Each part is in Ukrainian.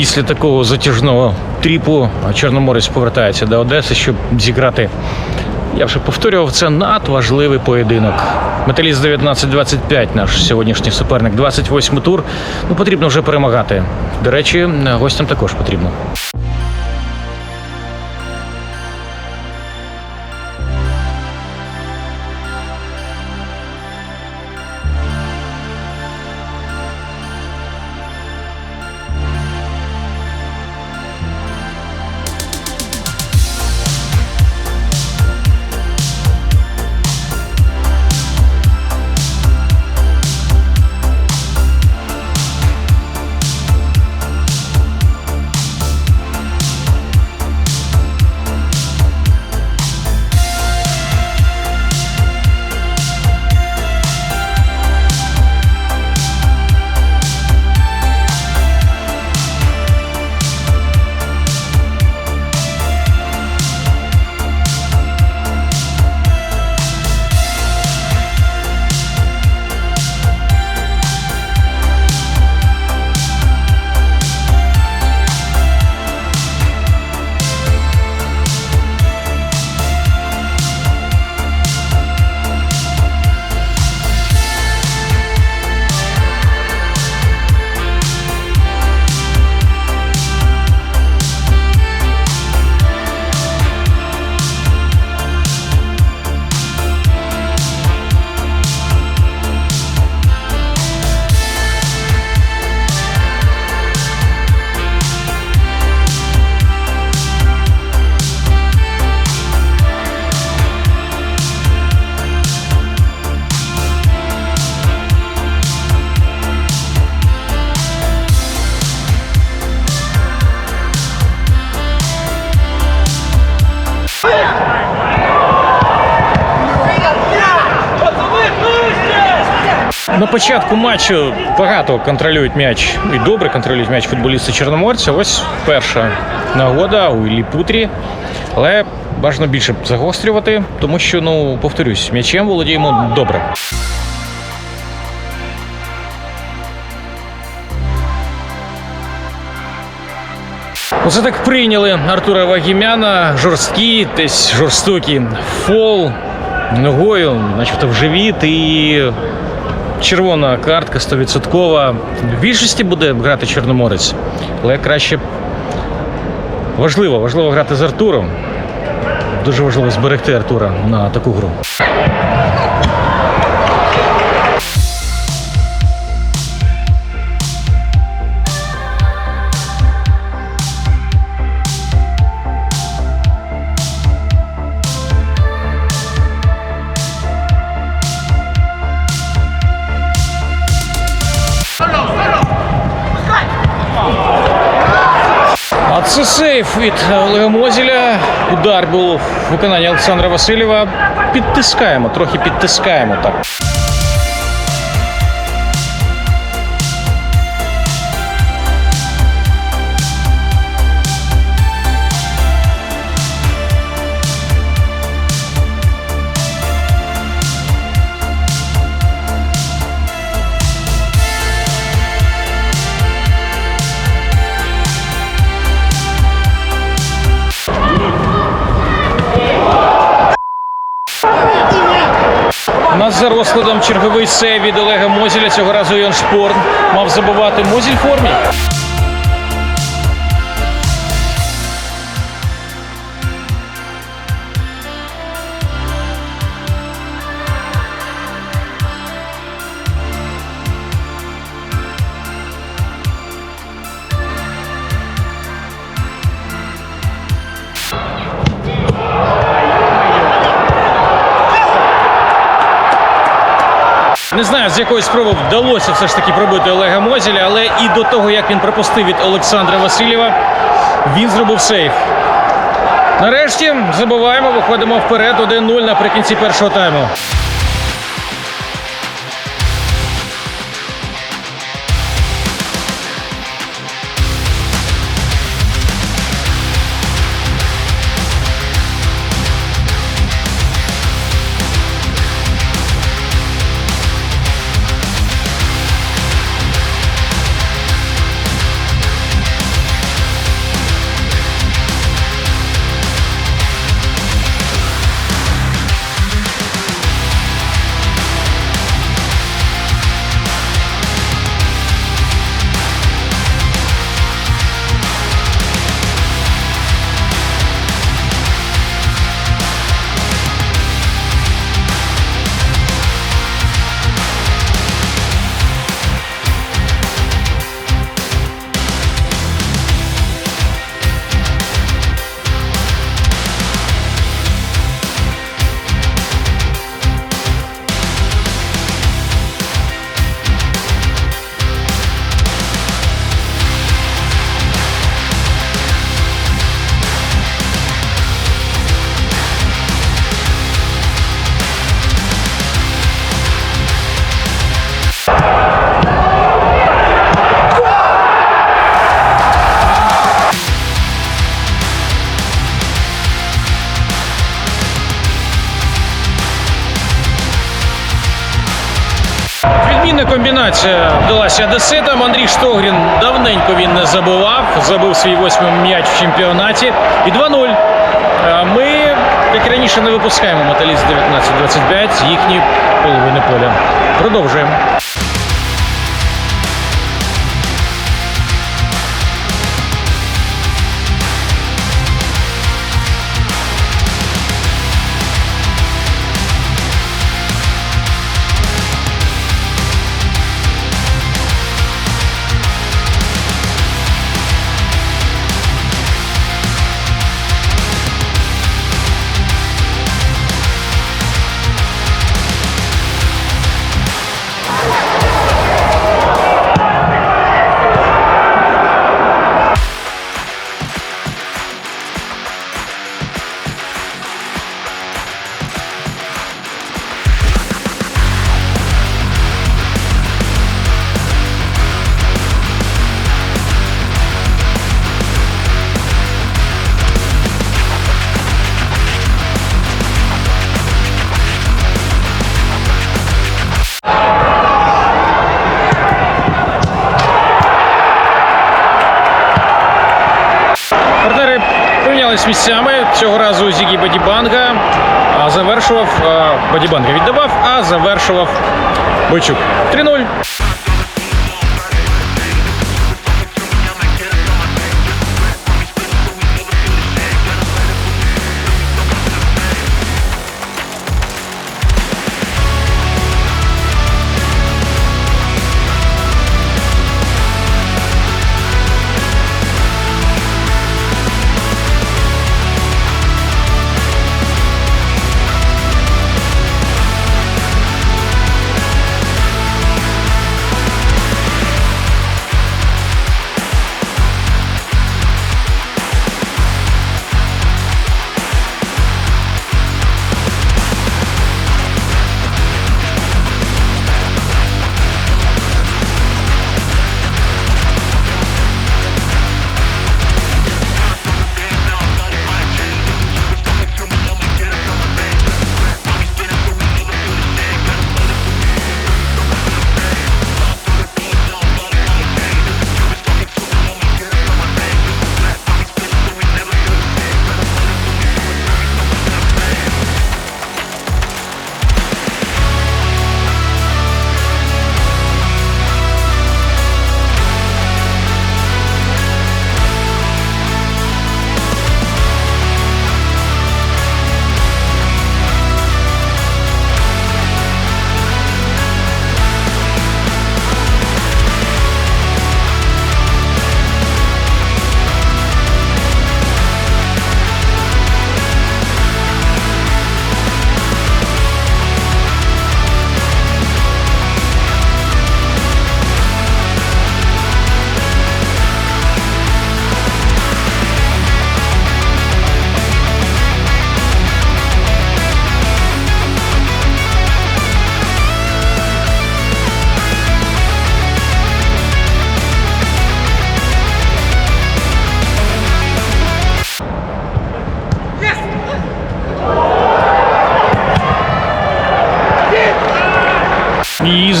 Після такого затяжного тріпу Чорноморець повертається до Одеси, щоб зіграти. Я вже повторював, це надважливий поєдинок. Металіст 19-25, наш сьогоднішній суперник, 28 тур. Ну потрібно вже перемагати. До речі, гостям також потрібно. На початку матчу багато контролюють м'яч і добре контролюють м'яч футболісти Чорноморця. Ось перша нагода у Іллі. Але бажано більше загострювати, тому що, ну, повторюсь, м'ячем володіємо добре. Оце так прийняли Артура Вагімяна. Жорсткий, десь жорстокий фол ногою, начебто в живіт і червона картка 100%. В більшості буде грати Чорноморець, але краще важливо, важливо грати з Артуром. Дуже важливо зберегти Артура на таку гру. Сейф від Олега Мозіля. Удар був в виконанні Олександра Васильєва. Підтискаємо, трохи підтискаємо так. Нас за розкладом черговий сей від Олега Мозіля. Цього разу Йон Шпорн мав забувати Мозіль формі. Якої спроби вдалося все ж таки пробити Олега Мозіля, але і до того, як він пропустив від Олександра Васильєва, він зробив сейф. Нарешті забуваємо, виходимо вперед 1-0 наприкінці першого тайму. Відмінна вдалася одеситам. Андрій Штогрін давненько він не забував. Забив свій восьмий м'яч в чемпіонаті. І 2-0. Ми, як раніше, не випускаємо металіст 19-25 з їхні половини поля. Продовжуємо. Помінялись місцями. Цього разу Зігі Бадібанга завершував а, Бадібанга віддавав, а завершував Бойчук. 3-0.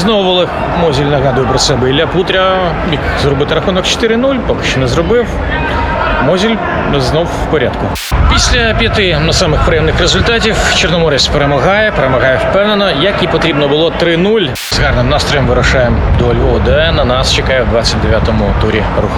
Знову Олег Мозіль нагадує про себе. Ілля Путря міг зробити рахунок 4-0, поки що не зробив. Мозіль знов в порядку. Після п'яти на самих приємних результатів Чорноморець перемагає, перемагає впевнено, як і потрібно було 3-0. З гарним настроєм вирушаємо до Львова, де на нас чекає в 29-му турі рух.